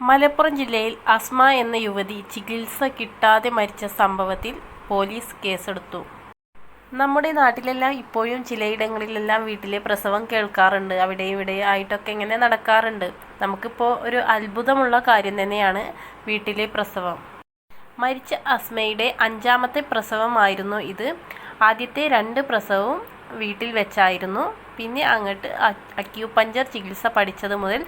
മലപ്പുറം ജില്ലയിൽ അസ്മ എന്ന യുവതി ചികിത്സ കിട്ടാതെ മരിച്ച സംഭവത്തിൽ പോലീസ് കേസെടുത്തു. നമ്മുടെ നാട്ടിലെല്ലാം ഇപ്പോഴും ചിലയിടങ്ങളിലെല്ലാം വീട്ടിലെ പ്രസവം കേൾക്കാറുണ്ട്. അവിടെ ഇവിടെ ആയിട്ടൊക്കെ ഇങ്ങനെ നടക്കാറുണ്ട്. നമുക്കിപ്പോൾ ഒരു അത്ഭുതമുള്ള കാര്യം തന്നെയാണ് വീട്ടിലെ പ്രസവം. മരിച്ച അസ്മയുടെ അഞ്ചാമത്തെ പ്രസവമായിരുന്നു ഇത്. ആദ്യത്തെ രണ്ട് പ്രസവവും വീട്ടിൽ വെച്ചായിരുന്നു. പിന്നെ അങ്ങോട്ട് അക്യൂപഞ്ചർ ചികിത്സ പഠിച്ചത് മുതൽ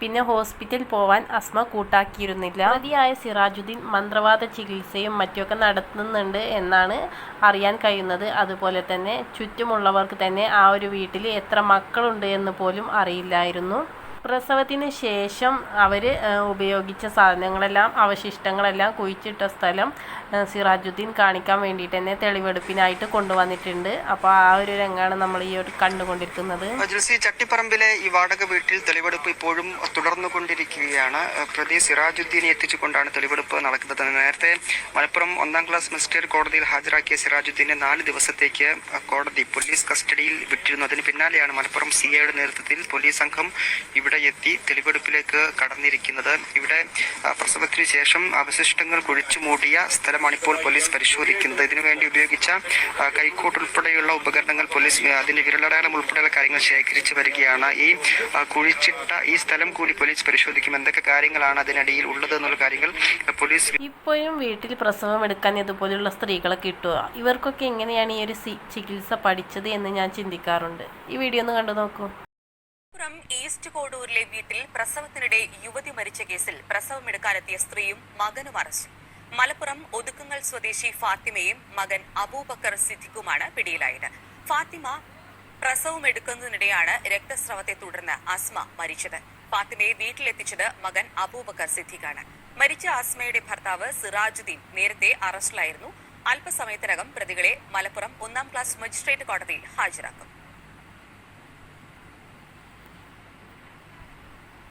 പിന്നെ ഹോസ്പിറ്റൽ പോവാൻ അസ്മ കൂട്ടാക്കിയിരുന്നില്ല. മതിയായ സിറാജുദ്ദീൻ മന്ത്രവാദ ചികിത്സയും മറ്റുമൊക്കെ നടത്തുന്നുണ്ട് എന്നാണ് അറിയാൻ കഴിയുന്നത്. അതുപോലെ തന്നെ ചുറ്റുമുള്ളവർക്ക് തന്നെ ആ ഒരു വീട്ടിൽ എത്ര മക്കളുണ്ട് എന്ന് പോലും അറിയില്ലായിരുന്നു. പ്രസവത്തിന് ശേഷം അവർ ഉപയോഗിച്ച സാധനങ്ങളെല്ലാം അവശിഷ്ടങ്ങളെല്ലാം കുഴിച്ചിട്ട സ്ഥലം സിറാജുദ്ദീൻ കാണിക്കാൻ വേണ്ടിയിട്ട് തന്നെ തെളിവെടുപ്പിനായിട്ട് കൊണ്ടുവന്നിട്ടുണ്ട്. അപ്പോൾ ആ ഒരു രംഗമാണ് നമ്മൾ ഈ ഒരു കണ്ടുകൊണ്ടിരിക്കുന്നത്. ചട്ടിപ്പറമ്പിലെ ഈ വാടക വീട്ടിൽ തെളിവെടുപ്പ് ഇപ്പോഴും തുടർന്നു കൊണ്ടിരിക്കുകയാണ്. പ്രതി സിറാജുദ്ദീനെ എത്തിച്ചുകൊണ്ടാണ് തെളിവെടുപ്പ് നടക്കുന്നത്. നേരത്തെ മലപ്പുറം ഒന്നാം ക്ലാസ് മജിസ്ട്രേറ്റ് കോടതിയിൽ ഹാജരാക്കിയ സിറാജുദ്ദീനെ നാല് ദിവസത്തേക്ക് കോടതി പോലീസ് കസ്റ്റഡിയിൽ വിട്ടിരുന്നു. അതിന് പിന്നാലെയാണ് മലപ്പുറം സി ഐയുടെ നേതൃത്വത്തിൽ പോലീസ് സംഘം ഇവിടെ എത്തി തെളിവെടുപ്പിലേക്ക് കടന്നിരിക്കുന്നത്. ഇവിടെ പ്രസവത്തിന് ശേഷം അവശിഷ്ടങ്ങൾ കുഴിച്ചു മൂടിയ സ്ഥലമാണ് ഇപ്പോൾ പോലീസ് പരിശോധിക്കുന്നത്. ഇതിനുവേണ്ടി ഉപയോഗിച്ച കൈക്കോട്ട് ഉൾപ്പെടെയുള്ള ഉപകരണങ്ങൾ പോലീസ് അതിന്റെ വിരലടയാളം ഉൾപ്പെടെയുള്ള കാര്യങ്ങൾ ശേഖരിച്ചു വരികയാണ്. ഈ കുഴിച്ചിട്ട ഈ സ്ഥലം കൂടി പോലീസ് പരിശോധിക്കും. എന്തൊക്കെ കാര്യങ്ങളാണ് അതിനടിയിൽ ഉള്ളത് എന്നുള്ള കാര്യങ്ങൾ പോലീസ് ഇപ്പോഴും വീട്ടിൽ പ്രസവം എടുക്കാൻ ഇതുപോലെയുള്ള സ്ത്രീകളെ കിട്ടുക. ഇവർക്കൊക്കെ എങ്ങനെയാണ് ഈ ഒരു ചികിത്സ പഠിച്ചത് എന്ന് ഞാൻ ചിന്തിക്കാറുണ്ട്. ഈ വീഡിയോ ഒന്ന് കണ്ടു നോക്കൂ. മലപ്പുറം ഈസ്റ്റ് കോഡൂരിലെ വീട്ടിൽ പ്രസവത്തിനിടെ യുവതി മരിച്ച കേസിൽ പ്രസവമെടുക്കാനെത്തിയ സ്ത്രീയും മകനും അറസ്റ്റ്. മലപ്പുറം ഒതുക്കുങ്ങൽ സ്വദേശി ഫാത്തിമയും മകൻ അബൂബക്കർ സിദ്ദിഖുമാണ് പിടിയിലായത്. ഫാത്തിമ പ്രസവം എടുക്കുന്നതിനിടെയാണ് രക്തസ്രവത്തെ തുടർന്ന് അസ്മ മരിച്ചത്. ഫാത്തിമയെ വീട്ടിലെത്തിച്ചത് മകൻ അബൂബക്കർ സിദ്ദിഖാണ്. മരിച്ച അസ്മയുടെ ഭർത്താവ് സിറാജുദ്ദീൻ നേരത്തെ അറസ്റ്റിലായിരുന്നു. അല്പസമയത്തിനകം പ്രതികളെ മലപ്പുറം ഒന്നാം ക്ലാസ് മജിസ്ട്രേറ്റ് കോടതിയിൽ ഹാജരാക്കും.